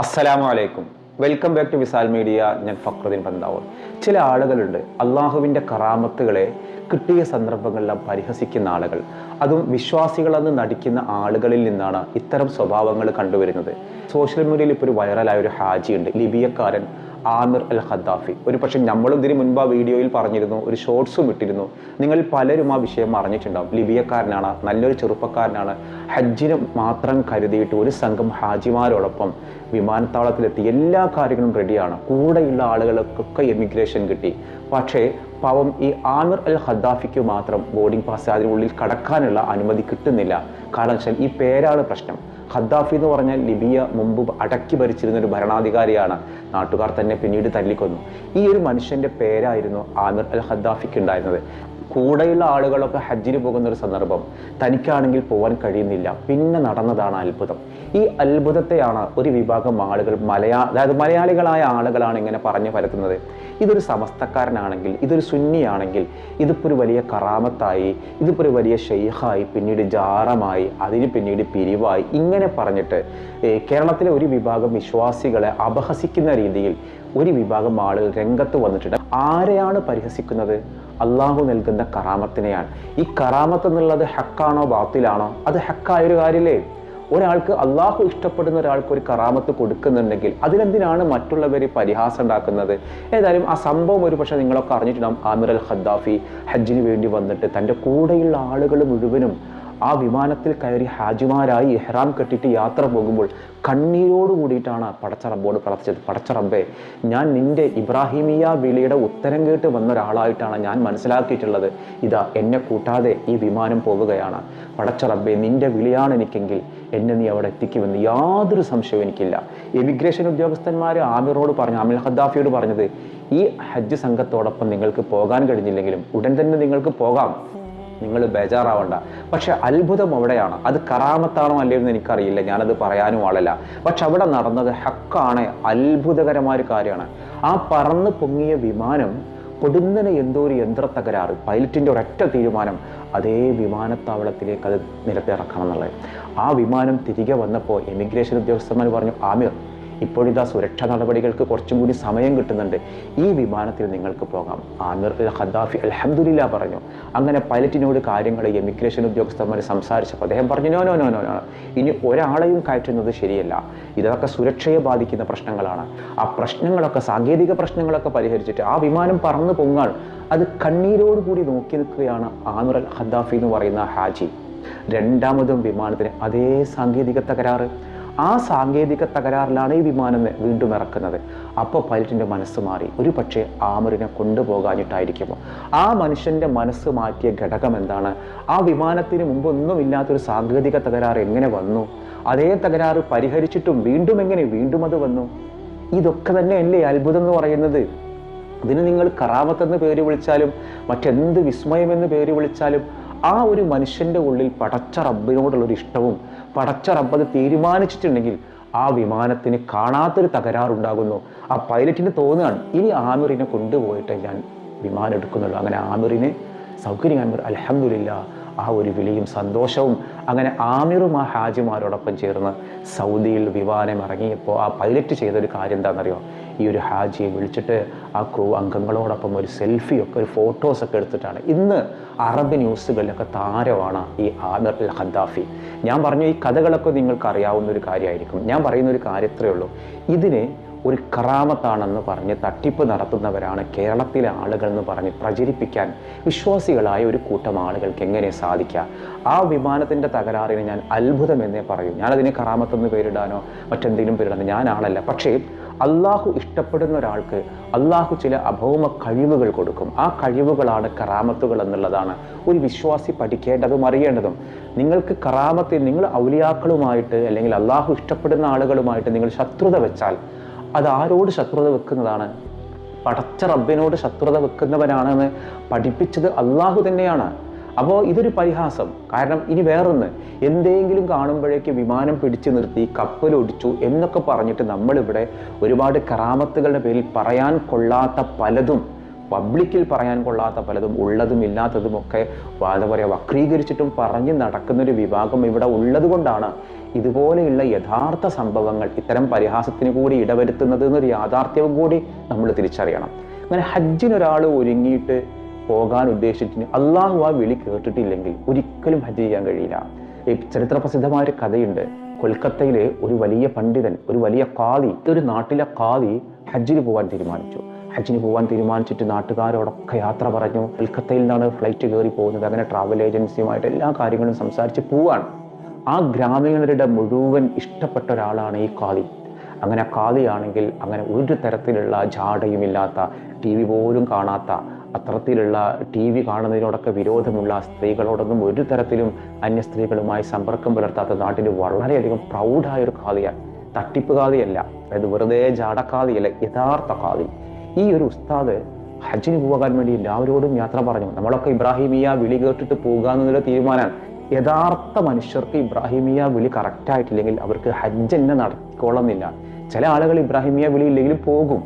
السلام عليكم. Welcome back to Visal media ഞാൻ ഫക്രുദ്ദീൻ പന്താവൂർ. ചില ആളുകളുണ്ട് അള്ളാഹുവിന്റെ കറാമത്തുകളെ കിട്ടിയ സന്ദർഭങ്ങളെല്ലാം പരിഹസിക്കുന്ന ആളുകൾ. അതും വിശ്വാസികളെന്ന് നടിക്കുന്ന ആളുകളിൽ നിന്നാണ് ഇത്തരം സ്വഭാവങ്ങൾ കണ്ടുവരുന്നത്. സോഷ്യൽ മീഡിയയിൽ ഇപ്പോൾ ഒരു വൈറലായ ഒരു ഹാജിയുണ്ട് ലിബിയക്കാരൻ. ആമിർ അൽ ഖദ്ദാഫി. ഒരു പക്ഷേ നമ്മളും ഇതിന് മുൻപ് ആ വീഡിയോയിൽ പറഞ്ഞിരുന്നു ഒരു ഷോർട്സും ഇട്ടിരുന്നു. നിങ്ങൾ പലരും ആ വിഷയം അറിഞ്ഞിട്ടുണ്ടാവും. ലിബിയക്കാരനാണ് നല്ലൊരു ചെറുപ്പക്കാരനാണ്. ഹജ്ജിന് മാത്രം കരുതിയിട്ട് ഒരു സംഘം ഹാജിമാരോടൊപ്പം വിമാനത്താവളത്തിലെത്തി എല്ലാ കാര്യങ്ങളും റെഡിയാണ്. കൂടെയുള്ള ആളുകൾക്കൊക്കെ എമിഗ്രേഷൻ കിട്ടി. പക്ഷേ പാവം ഈ ആമിർ അൽ ഖദ്ദാഫിക്ക് മാത്രം ബോർഡിംഗ് പാസ് അതിനുള്ളിൽ കടക്കാനുള്ള അനുമതി കിട്ടുന്നില്ല. കാരണം വെച്ചാൽ ഈ പേരാണ് പ്രശ്നം. ഖദ്ദാഫി എന്ന് പറഞ്ഞാൽ ലിബിയ മുമ്പ് അടക്കി ഭരിച്ചിരുന്ന ഒരു ഭരണാധികാരിയാണ്. നാട്ടുകാർ തന്നെ പിന്നീട് തല്ലിക്കൊന്നു. ഈ ഒരു മനുഷ്യന്റെ പേരായിരുന്നു ആമിർ അൽ ഖദ്ദാഫിക്ക് ഉണ്ടായിരുന്നത്. കൂടെയുള്ള ആളുകളൊക്കെ ഹജ്ജിന് പോകുന്ന ഒരു സന്ദർഭം തനിക്കാണെങ്കിൽ പോകാൻ കഴിയുന്നില്ല. പിന്നെ നടന്നതാണ് അത്ഭുതം. ഈ അത്ഭുതത്തെയാണ് ഒരു വിഭാഗം ആളുകൾ മലയാ അതായത് മലയാളികളായ ആളുകളാണ് ഇങ്ങനെ പറഞ്ഞു പരത്തുന്നത്. ഇതൊരു സമസ്തക്കാരനാണെങ്കിൽ ഇതൊരു സുന്നിയാണെങ്കിൽ ഇതിപ്പോൾ ഒരു വലിയ കറാമത്തായി ഇതിപ്പോൾ ഒരു വലിയ ഷെയ്ഖായി പിന്നീട് ജാറമായി അതിന് പിന്നീട് പിരിവായി ഇങ്ങനെ പറഞ്ഞിട്ട് കേരളത്തിലെ ഒരു വിഭാഗം വിശ്വാസികളെ അപഹസിക്കുന്ന രീതിയിൽ ഒരു വിഭാഗം ആളുകൾ രംഗത്ത് വന്നിട്ടുണ്ട്. ആരെയാണ് പരിഹസിക്കുന്നത്? അള്ളാഹു നൽകുന്ന കറാമത്തിനെയാണ്. ഈ കറാമത്ത് എന്നുള്ളത് ഹക്കാണോ ബാത്തിലാണോ? അത് ഹക്കായ ഒരു കാര്യമല്ലേ ഒരാൾക്ക് അള്ളാഹു ഇഷ്ടപ്പെടുന്ന ഒരാൾക്ക് ഒരു കറാമത്ത് കൊടുക്കുന്നുണ്ടെങ്കിൽ അതിലെന്തിനാണ് മറ്റുള്ളവർ പരിഹാസം ഉണ്ടാക്കുന്നത്? ഏതായാലും ആ സംഭവം ഒരു പക്ഷേ നിങ്ങളൊക്കെ അറിഞ്ഞിട്ടുണ്ടാവും. ആമിർ അൽ ഖദ്ദാഫി ഹജ്ജിന് വേണ്ടി വന്നിട്ട് തന്റെ കൂടെയുള്ള ആളുകൾ മുഴുവനും ആ വിമാനത്തിൽ കയറി ഹാജിമാരായി ഇഹ്റാം കെട്ടിയിട്ട് യാത്ര പോകുമ്പോൾ കണ്ണീരോട് കൂടിയിട്ടാണ് പടച്ച റബ്ബോട് പ്രാർത്ഥിച്ചത്. പടച്ച റബ്ബേ ഞാൻ നിന്റെ ഇബ്രാഹിമിയ വിളിയുടെ ഉത്തരം കേട്ട് വന്ന ഒരാളായിട്ടാണ് ഞാൻ മനസ്സിലാക്കിയിട്ടുള്ളത്. ഇതാ എന്നെ കൂട്ടാതെ ഈ വിമാനം പോവുകയാണ്. പടച്ച റബ്ബേ നിന്റെ വിളിയാണ് എനിക്കെങ്കിൽ എന്നെ നീ അവിടെ എത്തിക്കുമെന്ന് യാതൊരു സംശയവും എനിക്കില്ല. എമിഗ്രേഷൻ ഉദ്യോഗസ്ഥന്മാർ ആമിറോട് പറഞ്ഞു അമിൽ ഖദ്ദാഫിയോട് പറഞ്ഞത് ഈ ഹജ്ജ് സംഘത്തോടൊപ്പം നിങ്ങൾക്ക് പോകാൻ കഴിഞ്ഞില്ലെങ്കിലും ഉടൻ തന്നെ നിങ്ങൾക്ക് പോകാം. നിങ്ങൾ ബേജാറാവണ്ട. പക്ഷെ അത്ഭുതം അവിടെയാണ് അത് കറാമത്താണോ അല്ലയോ എന്ന് എനിക്കറിയില്ല. ഞാനത് പറയാനും ആളല്ല. പക്ഷെ അവിടെ നടന്നത് ഹക്കാണ് അത്ഭുതകരമായ ഒരു കാര്യമാണ്. ആ പറന്ന് പൊങ്ങിയ വിമാനം പൊടുന്നനെ എന്തോ ഒരു യന്ത്ര തകരാറ് പൈലറ്റിന്റെ ഒരൊറ്റ തീരുമാനം അതേ വിമാനത്താവളത്തിലേക്ക് അത് നിരത്തിറക്കണം എന്നുള്ളത്. ആ വിമാനം തിരികെ വന്നപ്പോൾ എമിഗ്രേഷൻ ഉദ്യോഗസ്ഥന്മാർ പറഞ്ഞു ആമിർ ഇപ്പോഴിതാ സുരക്ഷാ നടപടികൾക്ക് കുറച്ചും കൂടി സമയം കിട്ടുന്നുണ്ട്. ഈ വിമാനത്തിൽ നിങ്ങൾക്ക് പോകാം. ആമിർ ഖദ്ദാഫി അൽഹംദുലില്ല പറഞ്ഞു. അങ്ങനെ പൈലറ്റിനോട് കാര്യങ്ങൾ എമിഗ്രേഷൻ ഉദ്യോഗസ്ഥന്മാർ സംസാരിച്ചപ്പോൾ അദ്ദേഹം പറഞ്ഞു no no no no no ഇനി ഒരാളെയും കയറ്റുന്നത് ശരിയല്ല. ഇതൊക്കെ സുരക്ഷയെ ബാധിക്കുന്ന പ്രശ്നങ്ങളാണ്. ആ പ്രശ്നങ്ങളൊക്കെ സാങ്കേതിക പ്രശ്നങ്ങളൊക്കെ പരിഹരിച്ചിട്ട് ആ വിമാനം പറന്നു പൊങ്ങാൽ അത് കണ്ണീരോട് കൂടി നോക്കി നിൽക്കുകയാണ് ആമിർ അൽ ഖദ്ദാഫി എന്ന് പറയുന്ന ഹാജി. രണ്ടാമതും വിമാനത്തിന് അതേ സാങ്കേതിക തകരാറ് ആ സാങ്കേതിക തകരാറിലാണ് ഈ വിമാനം വീണ്ടും ഇറക്കുന്നത്. അപ്പോൾ പൈലറ്റിന്റെ മനസ്സ് മാറി. ഒരു പക്ഷേ ആമറിനെ കൊണ്ടുപോകാനിട്ടായിരിക്കുമോ ആ മനുഷ്യന്റെ മനസ്സ് മാറ്റിയ ഘടകം എന്താണ്? ആ വിമാനത്തിന് മുമ്പ് ഒന്നുമില്ലാത്തൊരു സാങ്കേതിക തകരാറ് എങ്ങനെ വന്നു? അതേ തകരാറ് പരിഹരിച്ചിട്ടും വീണ്ടും എങ്ങനെ വീണ്ടും അത് വന്നു? ഇതൊക്കെ തന്നെ അല്ലേ അത്ഭുതം എന്ന് പറയുന്നത്? ഇതിന് നിങ്ങൾ കറാമത്തെന്ന് പേര് വിളിച്ചാലും മറ്റെന്ത് വിസ്മയമെന്ന് പേര് വിളിച്ചാലും ആ ഒരു മനുഷ്യന്റെ ഉള്ളിൽ പടച്ച റബ്ബിനോടുള്ളൊരു ഇഷ്ടവും പടച്ച റബ്ബ് അത് തീരുമാനിച്ചിട്ടുണ്ടെങ്കിൽ ആ വിമാനത്തിന് കാണാത്തൊരു തകരാറുണ്ടാകുന്നു. ആ പൈലറ്റിന് തോന്നുകയാണ് ഇനി ആമിറിനെ കൊണ്ടുപോയിട്ട് ഞാൻ വിമാനം എടുക്കുന്നുള്ളൂ. അങ്ങനെ ആമിറിനെ സൗകര്യം ആമിർ അലഹമില്ല ആ ഒരു വിളിയും സന്തോഷവും. അങ്ങനെ ആമിറും ആ ഹാജിമാരോടൊപ്പം ചേർന്ന് സൗദിയിൽ വിമാനം ഇറങ്ങിയപ്പോൾ ആ പൈലറ്റ് ചെയ്തൊരു കാര്യം എന്താണെന്നറിയോ ഈ ഒരു ഹാജിയെ വിളിച്ചിട്ട് ആ ക്രൂ അംഗങ്ങളോടൊപ്പം ഒരു സെൽഫിയൊക്കെ ഒരു ഫോട്ടോസൊക്കെ എടുത്തിട്ടാണ്. ഇന്ന് അറബ് ന്യൂസുകളിലൊക്കെ താരമാണ് ഈ ആദർ അൽ ഖദ്ദാഫി. ഞാൻ പറഞ്ഞു ഈ കഥകളൊക്കെ നിങ്ങൾക്ക് അറിയാവുന്ന ഒരു കാര്യമായിരിക്കും. ഞാൻ പറയുന്ന ഒരു കാര്യത്രേ ഉള്ളൂ. ഇതിനെ ഒരു കറാമത്താണെന്ന് പറഞ്ഞ് തട്ടിപ്പ് നടത്തുന്നവരാണ് കേരളത്തിലെ ആളുകൾ എന്ന് പറഞ്ഞ് പ്രചരിപ്പിക്കാൻ വിശ്വാസികളായ ഒരു കൂട്ടം ആളുകൾക്ക് എങ്ങനെ സാധിക്കുക ആ വിമാനത്തിന്റെ തകരാറിന് ഞാൻ അത്ഭുതം എന്നേ പറയൂ. ഞാനതിനെ കറാമത്തെന്ന് പേരിടാനോ മറ്റെന്തെങ്കിലും പേരിടാനോ ഞാൻ ആളല്ല. പക്ഷേ അള്ളാഹു ഇഷ്ടപ്പെടുന്ന ഒരാൾക്ക് അള്ളാഹു ചില അഭൗമ കഴിവുകൾ കൊടുക്കും. ആ കഴിവുകളാണ് കറാമത്തുകൾ എന്നുള്ളതാണ്. ഒരു വിശ്വാസി പഠിക്കേണ്ടതും അറിയേണ്ടതും. നിങ്ങൾക്ക് കറാമത്തിൽ നിങ്ങൾ ഔലിയാക്കളുമായിട്ട് അല്ലെങ്കിൽ അള്ളാഹു ഇഷ്ടപ്പെടുന്ന ആളുകളുമായിട്ട് നിങ്ങൾ ശത്രുത വെച്ചാൽ അത് ആരോട് ശത്രുത വെക്കുന്നതാണ്? പടച്ച റബ്ബിനോട് ശത്രുത വെക്കുന്നവനാണെന്ന് പഠിപ്പിച്ചത് അള്ളാഹു തന്നെയാണ്. അപ്പോൾ ഇതൊരു പരിഹാസം. കാരണം ഇനി വേറൊന്ന്. എന്തെങ്കിലും കാണുമ്പോഴേക്ക് വിമാനം പിടിച്ചു നിർത്തി കപ്പലൊടിച്ചു എന്നൊക്കെ പറഞ്ഞിട്ട് നമ്മളിവിടെ ഒരുപാട് കറാമത്തുകളുടെ പേരിൽ പറയാൻ കൊള്ളാത്ത പലതും പബ്ലിക്കിൽ പറയാൻ കൊള്ളാത്ത പലതും ഉള്ളതും ഇല്ലാത്തതും ഒക്കെ എന്താ പറയുക വക്രീകരിച്ചിട്ടും പറഞ്ഞ് നടക്കുന്നൊരു വിഭാഗം ഇവിടെ ഉള്ളതുകൊണ്ടാണ് ഇതുപോലെയുള്ള യഥാർത്ഥ സംഭവങ്ങൾ ഇത്തരം പരിഹാസത്തിന് കൂടി ഇടവരുത്തുന്നത് എന്നൊരു യാഥാർത്ഥ്യവും കൂടി നമ്മൾ തിരിച്ചറിയണം. അങ്ങനെ ഹജ്ജിനൊരാൾ ഒരുങ്ങിയിട്ട് പോകാൻ ഉദ്ദേശിച്ചിട്ട് അള്ളാഹു ആ വിളി കേട്ടിട്ടില്ലെങ്കിൽ ഒരിക്കലും ഹജ്ജ് ചെയ്യാൻ കഴിയില്ല. ഈ ചരിത്ര പ്രസിദ്ധമായ ഒരു കഥയുണ്ട്. കൊൽക്കത്തയിലെ ഒരു വലിയ പണ്ഡിതൻ ഒരു വലിയ കാതി ഒരു നാട്ടിലെ കാതി ഹജ്ജിന് പോകാൻ തീരുമാനിച്ചു. ഹജ്ജിന് പോകാൻ തീരുമാനിച്ചിട്ട് നാട്ടുകാരോടൊക്കെ യാത്ര പറഞ്ഞു. കൊൽക്കത്തയിൽ നിന്നാണ് ഫ്ലൈറ്റ് കയറി പോകുന്നത്. അങ്ങനെ ട്രാവൽ ഏജൻസിയുമായിട്ട് എല്ലാ കാര്യങ്ങളും സംസാരിച്ച് പോവാണ്. ആ ഗ്രാമീണരുടെ മുഴുവൻ ഇഷ്ടപ്പെട്ട ഒരാളാണ് ഈ കാതി അങ്ങനെ കാതിയാണെങ്കിൽ അങ്ങനെ ഒരു തരത്തിലുള്ള ജാടയുമില്ലാത്ത ടി വി പോലും കാണാത്ത അത്തരത്തിലുള്ള ടി വി കാണുന്നതിനോടൊക്കെ വിരോധമുള്ള സ്ത്രീകളോടൊന്നും ഒരു തരത്തിലും അന്യ സ്ത്രീകളുമായി സമ്പർക്കം പുലർത്താത്ത നാട്ടിൽ വളരെയധികം പ്രൗഢായ ഒരു കാതിയാണ് തട്ടിപ്പ് കാതിയല്ല അതായത് വെറുതെ ജാടക്കാതിയല്ല യഥാർത്ഥ കാതി ഈ ഒരു ഉസ്താദ് ഹജ്ജിന് പോകാൻ വേണ്ടി എല്ലാവരോടും യാത്ര പറഞ്ഞു. നമ്മളൊക്കെ ഇബ്രാഹിമിയ വിളി കേട്ടിട്ട് പോകുക എന്നുള്ള തീരുമാനമാണ്. യഥാർത്ഥ മനുഷ്യർക്ക് ഇബ്രാഹിമിയ വിളി കറക്റ്റായിട്ടില്ലെങ്കിൽ അവർക്ക് ഹജ്ജ് തന്നെ നടക്കൊള്ളുന്നില്ല ചില ആളുകൾ ഇബ്രാഹിമിയ വിളി ഇല്ലെങ്കിലും പോകും.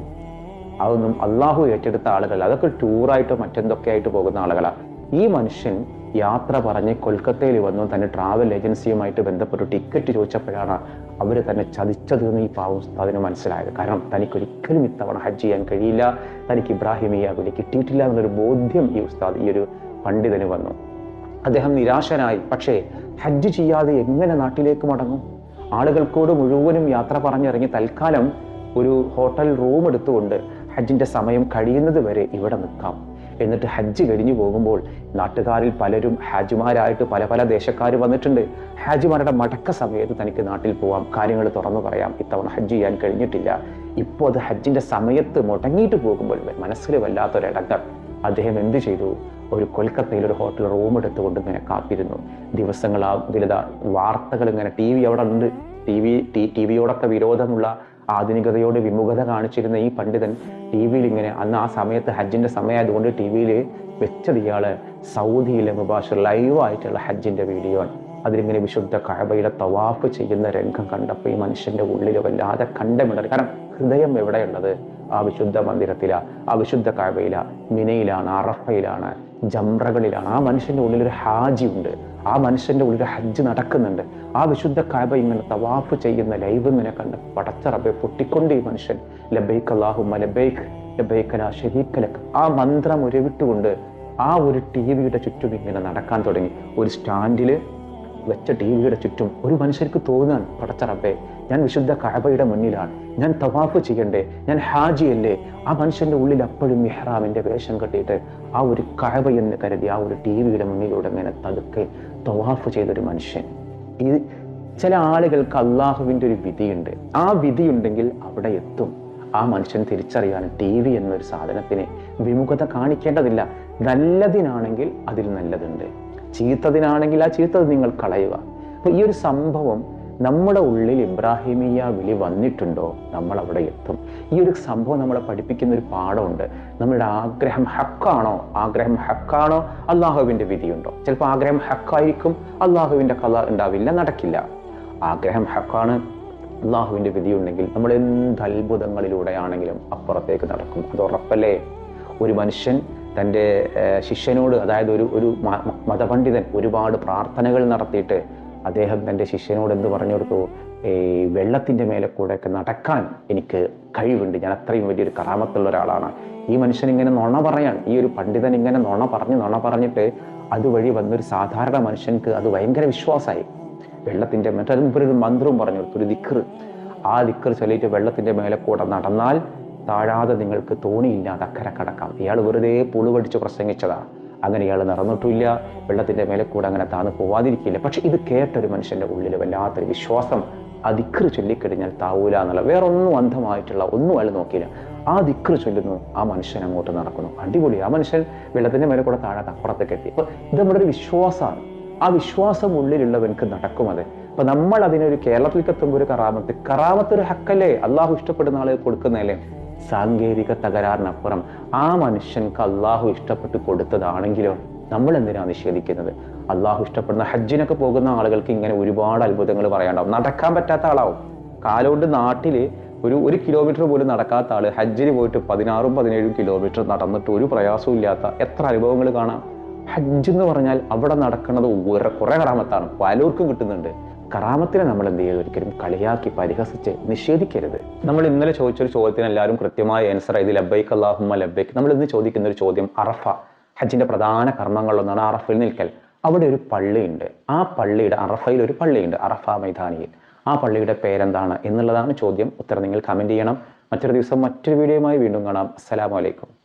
അതൊന്നും അള്ളാഹു ഏറ്റെടുത്ത ആളുകൾ അതൊക്കെ ടൂറായിട്ടോ മറ്റെന്തൊക്കെ ആയിട്ട് പോകുന്ന ആളുകളാണ് ഈ മനുഷ്യൻ യാത്ര പറഞ്ഞ് കൊൽക്കത്തയിൽ വന്നു തന്നെ ട്രാവൽ ഏജൻസിയുമായിട്ട് ബന്ധപ്പെട്ട് ടിക്കറ്റ് ചോദിച്ചപ്പോഴാണ് അവർ തന്നെ ചതിച്ചത് എന്ന് ഈ പാവം ഉസ്താദിന് മനസ്സിലായത്. കാരണം തനിക്കൊരിക്കലും ഇത്തവണ ഹജ്ജ് ചെയ്യാൻ കഴിയില്ല. തനിക്ക് ഇബ്രാഹിമിയ വിളി കിട്ടിയിട്ടില്ല എന്നൊരു ബോധ്യം ഈ ഉസ്താദ് ഈ ഒരു പണ്ഡിതന് വന്നു. അദ്ദേഹം നിരാശനായി. പക്ഷേ ഹജ്ജ് ചെയ്യാതെ എങ്ങനെ നാട്ടിലേക്ക് മടങ്ങും? ആളുകൾക്കോട് മുഴുവനും യാത്ര പറഞ്ഞിറങ്ങി തൽക്കാലം ഒരു ഹോട്ടൽ റൂം എടുത്തുകൊണ്ട് ഹജ്ജിന്റെ സമയം കഴിയുന്നത് വരെ ഇവിടെ നിൽക്കാം. എന്നിട്ട് ഹജ്ജ് കഴിഞ്ഞു പോകുമ്പോൾ നാട്ടുകാരിൽ പലരും ഹാജിമാരായിട്ട് പല പല ദേശക്കാർ വന്നിട്ടുണ്ട്. ഹാജിമാരുടെ മടക്ക സമയത്ത് തനിക്ക് നാട്ടിൽ പോവാം. കാര്യങ്ങൾ തുറന്നു പറയാം. ഇത്തവണ ഹജ്ജ് ചെയ്യാൻ കഴിഞ്ഞിട്ടില്ല. ഇപ്പോൾ അത് ഹജ്ജിന്റെ സമയത്ത് മുടങ്ങിയിട്ട് പോകുമ്പോൾ മനസ്സിൽ വല്ലാത്തൊരിടക്കം. അദ്ദേഹം എന്ത് ചെയ്തു? ഒരു കൊൽക്കത്തയിൽ ഒരു ഹോട്ടൽ റൂം എടുത്തുകൊണ്ട് ഇങ്ങനെ കാത്തിരുന്നു. ദിവസങ്ങളാ ഇതിലതാ വാർത്തകൾ ഇങ്ങനെ ടി വി അവിടെ ഉണ്ട്. ടി വി ടി വിയോടൊക്കെ വിരോധമുള്ള ആധുനികതയോട് വിമുഖത കാണിച്ചിരുന്ന ഈ പണ്ഡിതൻ ടി വിയിൽ ഇങ്ങനെ അന്ന് ആ സമയത്ത് ഹജ്ജിന്റെ സമയമായതുകൊണ്ട് ടി വിയിൽ വെച്ചത് ഇയാൾ സൗദിയിലെ മുബാഷർ ലൈവായിട്ടുള്ള ഹജ്ജിന്റെ വീഡിയോ ആണ്. അതിലിങ്ങനെ വിശുദ്ധ കഴവയുടെ തവാഫ് ചെയ്യുന്ന രംഗം കണ്ടപ്പോൾ ഈ മനുഷ്യന്റെ ഉള്ളിൽ വല്ലാതെ കണ്ടമിടൽ കാരണം ഹൃദയം എവിടെയുള്ളത്? ആ വിശുദ്ധ മന്ദിരത്തിലാ ആ വിശുദ്ധ കഴബയില മിനയിലാണ് അറഫയിലാണ് ജംറകളിലാണ്. ആ മനുഷ്യന്റെ ഉള്ളിൽ ഒരു ഹാജി ഉണ്ട്. ആ മനുഷ്യന്റെ ഉള്ളിൽ ഹജ്ജ് നടക്കുന്നുണ്ട്. ആ വിശുദ്ധ കാബ ഇങ്ങനെ തവാഫ് ചെയ്യുന്ന ലൈവ് ഇങ്ങനെ കണ്ട് പടച്ചറബെ പൊട്ടിക്കൊണ്ട് ഈ മനുഷ്യൻ. ലബൈക്ക് അള്ളാഹുമ ലബൈക്ക് ലബൈക്കല ഷരീക്കലക്ക് ആ മന്ത്രം ഉരുവിട്ടുകൊണ്ട് ആ ഒരു ടി വിയുടെ ചുറ്റും ഇങ്ങനെ നടക്കാൻ തുടങ്ങി. ഒരു സ്റ്റാൻഡിൽ വെച്ച ടി വിയുടെ ചുറ്റും ഒരു മനുഷ്യർക്ക് തോന്നുകയാണ് പടച്ചറബെ ഞാൻ വിശുദ്ധ കഅബയുടെ മുന്നിലാണ്. ഞാൻ തവാഫ് ചെയ്യണ്ടേ? ഞാൻ ഹാജിയല്ലേ ആ മനുഷ്യന്റെ ഉള്ളിൽ അപ്പോഴും മെഹ്റാമിന്റെ വേഷം കെട്ടിയിട്ട് ആ ഒരു കഴവ എന്ന് കരുതി ആ ഒരു ടി വിയുടെ മുന്നിലൂടെ ഇങ്ങനെ തതുക്കെ തവാഫ് ചെയ്തൊരു മനുഷ്യൻ. ഈ ചില ആളുകൾക്ക് അള്ളാഹുവിന്റെ ഒരു വിധിയുണ്ട്. ആ വിധിയുണ്ടെങ്കിൽ അവിടെ എത്തും. ആ മനുഷ്യൻ തിരിച്ചറിയാൻ ടി വി എന്നൊരു സാധനത്തിന് വിമുഖത കാണിക്കേണ്ടതില്ല. നല്ലതിനാണെങ്കിൽ അതിൽ നല്ലതുണ്ട്. ചീത്തതിനാണെങ്കിൽ ആ ചീത്തത് നിങ്ങൾ കളയുക. അപ്പോൾ ഈ ഒരു സംഭവം നമ്മുടെ ഉള്ളിൽ ഇബ്രാഹിമിയ വിളി വന്നിട്ടുണ്ടോ? നമ്മൾ അവിടെ എത്തും. ഈ ഒരു സംഭവം നമ്മളെ പഠിപ്പിക്കുന്ന ഒരു പാഠമുണ്ട്. നമ്മുടെ ആഗ്രഹം ഹക്കാണോ? ആഗ്രഹം ഹക്കാണോ? അള്ളാഹുവിന്റെ വിധിയുണ്ടോ? ചിലപ്പോൾ ആഗ്രഹം ഹക്കായിരിക്കും. അള്ളാഹുവിന്റെ കഥ ഉണ്ടാവില്ല നടക്കില്ല. ആഗ്രഹം ഹക്കാണ്. അള്ളാഹുവിന്റെ വിധിയുണ്ടെങ്കിൽ നമ്മൾ എന്ത് അത്ഭുതങ്ങളിലൂടെയാണെങ്കിലും അപ്പുറത്തേക്ക് നടക്കും. അത് ഉറപ്പല്ലേ? ഒരു മനുഷ്യൻ തന്റെ ശിഷ്യനോട് അതായത് ഒരു ഒരു മതപണ്ഡിതൻ ഒരുപാട് പ്രാർത്ഥനകൾ നടത്തിയിട്ട് അദ്ദേഹം തന്റെ ശിഷ്യനോട് എന്ത് പറഞ്ഞു കൊടുത്തു? ഈ വെള്ളത്തിന്റെ മേലെ കൂടെയൊക്കെ നടക്കാൻ എനിക്ക് കഴിവുണ്ട്. ഞാൻ അത്രയും വലിയൊരു കറാമത്തുള്ള ഒരാളാണ്. ഈ മനുഷ്യൻ ഇങ്ങനെ നുണ പറയാൻ ഈ ഒരു പണ്ഡിതൻ ഇങ്ങനെ നുണ പറഞ്ഞ് നുണ പറഞ്ഞിട്ട് അതുവഴി വന്നൊരു സാധാരണ മനുഷ്യൻക്ക് അത് ഭയങ്കര വിശ്വാസമായി. വെള്ളത്തിന്റെ മറ്റൊരു മന്ത്രവും പറഞ്ഞു കൊടുത്തു ഒരു ദിക്കറ് ആ ദിക്കർ ചൊല്ലിയിട്ട് വെള്ളത്തിന്റെ മേലെ കൂടെ നടന്നാൽ താഴാതെ നിങ്ങൾക്ക് തോണിയില്ലാതെ അക്കരെ കടക്കാം. ഇയാൾ വെറുതെ പുളുപടിച്ച് പ്രസംഗിച്ചതാ. അങ്ങനെ ഇയാൾ നടന്നിട്ടില്ല വെള്ളത്തിന്റെ മേലെ കൂടെ അങ്ങനെ താന്ന് പോവാതിരിക്കില്ല. പക്ഷെ ഇത് കേട്ടൊരു മനുഷ്യന്റെ ഉള്ളിൽ വല്ലാത്തൊരു വിശ്വാസം ആ ദിക്കറ് ചൊല്ലിക്കഴിഞ്ഞാൽ താവൂല എന്നുള്ള വേറൊന്നും അന്ധമായിട്ടുള്ള ഒന്നും അയാൾ നോക്കിയില്ല. ആ ദിക്കറ് ചൊല്ലുന്നു ആ മനുഷ്യൻ അങ്ങോട്ട് നടക്കുന്നു. അടിപൊളി. ആ മനുഷ്യൻ വെള്ളത്തിന്റെ മേലെ കൂടെ താഴെ അപ്പുറത്തേക്ക് എത്തി. അപ്പോൾ ഇത് നമ്മുടെ ഒരു വിശ്വാസമാണ്. ആ വിശ്വാസം ഉള്ളിലുള്ളവർക്ക് നടക്കും അപ്പൊ നമ്മൾ അതിനൊരു കേരളത്തിലേക്ക് എത്തുമ്പോൾ ഒരു കറാമത്ത്. കറാമത്ത് ഒരു ഹക്കല്ലേ? അള്ളാഹു ഇഷ്ടപ്പെടുന്ന ആളുകൾ കൊടുക്കുന്നതല്ലേ? സാങ്കേതിക തകരാറിനപ്പുറം ആ മനുഷ്യൻക്ക് അള്ളാഹു ഇഷ്ടപ്പെട്ട് കൊടുത്തതാണെങ്കിലോ നമ്മൾ എന്തിനാണ് നിഷേധിക്കുന്നത്? അള്ളാഹു ഇഷ്ടപ്പെടുന്ന ഹജ്ജിനൊക്കെ പോകുന്ന ആളുകൾക്ക് ഇങ്ങനെ ഒരുപാട് അത്ഭുതങ്ങൾ പറയാണ്ടാവും നടക്കാൻ പറ്റാത്ത ആളാവും. കാലുകൊണ്ട് നാട്ടിൽ ഒരു ഒരു കിലോമീറ്റർ പോലും നടക്കാത്ത ആൾ ഹജ്ജിന് പോയിട്ട് പതിനാറും പതിനേഴും കിലോമീറ്റർ നടന്നിട്ട് ഒരു പ്രയാസവും ഇല്ലാത്ത എത്ര അനുഭവങ്ങൾ കാണാം? ഹജ്ജ് എന്ന് പറഞ്ഞാൽ അവിടെ നടക്കുന്നത് കുറെ കറാമത്താണ്. പലർക്കും കിട്ടുന്നുണ്ട്. കറാമത്തിനെ നമ്മൾ എന്ത് ചെയ്യരുത് ഒരിക്കലും കളിയാക്കി പരിഹസിച്ച് നിഷേധിക്കരുത്. നമ്മൾ ഇന്നലെ ചോദിച്ചൊരു ചോദ്യത്തിന് എല്ലാവരും കൃത്യമായ ആൻസർ ആയത് ലബൈക്ക് അള്ളാഹുമ്മ ലബൈക്ക് നമ്മൾ ഇന്ന് ചോദിക്കുന്ന ഒരു ചോദ്യം അറഫ ഹജ്ജിന്റെ പ്രധാന കർമ്മങ്ങളിലൊന്നാണ് അറഫയിൽ നിൽക്കൽ. അവിടെ ഒരു പള്ളിയുണ്ട്. ആ പള്ളിയുടെ അറഫയിൽ ഒരു പള്ളിയുണ്ട് അറഫ മൈതാനിയിൽ. ആ പള്ളിയുടെ പേരെന്താണ് എന്നുള്ളതാണ് ചോദ്യം. ഉത്തരം നിങ്ങൾ കമന്റ് ചെയ്യണം. മറ്റൊരു ദിവസം മറ്റൊരു വീഡിയോയുമായി വീണ്ടും കാണാം. അസ്സലാമലൈക്കും